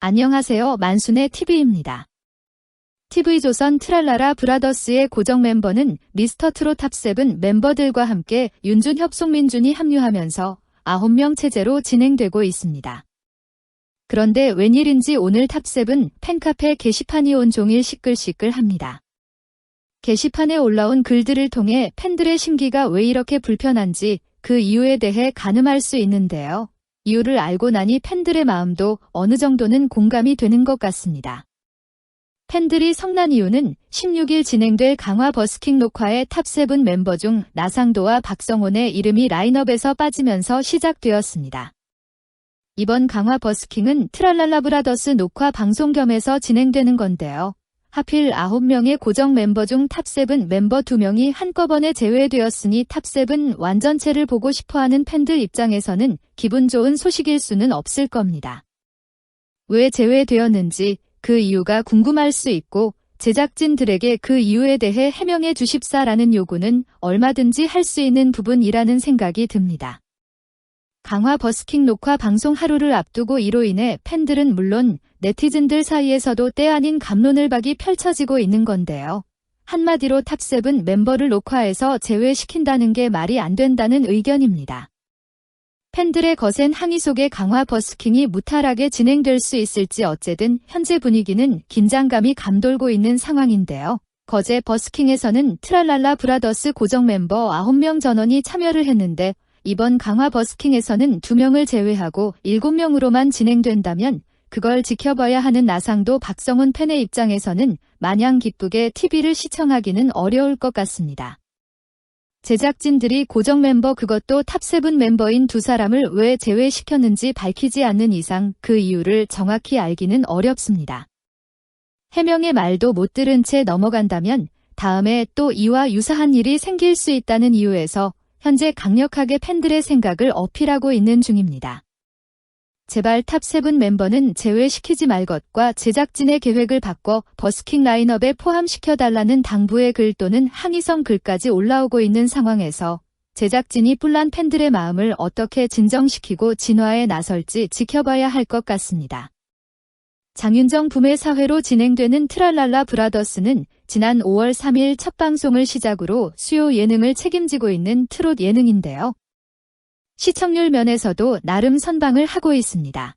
안녕하세요. 만순의 TV입니다. TV조선 트랄라라 브라더스의 고정 멤버는 미스터 트롯 탑7 멤버들과 함께 윤준 협송민준이 합류하면서 9명 체제로 진행되고 있습니다. 그런데 웬일인지 오늘 탑7 팬카페 게시판이 온종일 시끌시끌합니다. 게시판에 올라온 글들을 통해 팬들의 심기가 왜 이렇게 불편한지 그 이유에 대해 가늠할 수 있는데요. 이유를 알고 나니 팬들의 마음도 어느 정도는 공감이 되는 것 같습니다. 팬들이 성난 이유는 16일 진행될 강화 버스킹 녹화의 탑7 멤버 중 나상도와 박성훈의 이름이 라인업에서 빠지면서 시작되었습니다. 이번 강화 버스킹은 트랄랄라 브라더스 녹화 방송 겸해서 진행되는 건데요. 하필 9명의 고정 멤버 중 탑7 멤버 2명이 한꺼번에 제외되었으니 탑7 완전체를 보고 싶어하는 팬들 입장에서는 기분 좋은 소식일 수는 없을 겁니다. 왜 제외되었는지 그 이유가 궁금할 수 있고 제작진들에게 그 이유에 대해 해명해 주십사라는 요구는 얼마든지 할 수 있는 부분이라는 생각이 듭니다. 강화 버스킹 녹화 방송 하루를 앞두고 이로 인해 팬들은 물론 네티즌들 사이에서도 때 아닌 감론을 박이 펼쳐지고 있는 건데요. 한마디로 탑7 멤버를 녹화해서 제외시킨다는 게 말이 안 된다는 의견입니다. 팬들의 거센 항의 속에 강화 버스킹이 무탈하게 진행될 수 있을지 어쨌든 현재 분위기는 긴장감이 감돌고 있는 상황인데요. 거제 버스킹에서는 트랄랄라 브라더스 고정 멤버 9명 전원이 참여를 했는데 이번 강화 버스킹에서는 2명을 제외하고 7명으로만 진행된다면 그걸 지켜봐야 하는 나상도 박성훈 팬의 입장에서는 마냥 기쁘게 TV를 시청하기는 어려울 것 같습니다. 제작진들이 고정 멤버 그것도 탑7 멤버인 두 사람을 왜 제외시켰는지 밝히지 않는 이상 그 이유를 정확히 알기는 어렵습니다. 해명의 말도 못 들은 채 넘어간다면 다음에 또 이와 유사한 일이 생길 수 있다는 이유에서 현재 강력하게 팬들의 생각을 어필하고 있는 중입니다. 제발 탑7 멤버는 제외시키지 말 것과 제작진의 계획을 바꿔 버스킹 라인업에 포함시켜달라는 당부의 글 또는 항의성 글까지 올라오고 있는 상황에서 제작진이 뿔난 팬들의 마음을 어떻게 진정시키고 진화에 나설지 지켜봐야 할 것 같습니다. 장윤정 부매 사회로 진행되는 트랄랄라 브라더스는 지난 5월 3일 첫 방송을 시작으로 수요 예능을 책임지고 있는 트롯 예능인데요. 시청률 면에서도 나름 선방을 하고 있습니다.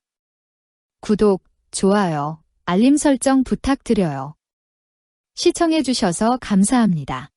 구독, 좋아요, 알림 설정 부탁드려요. 시청해주셔서 감사합니다.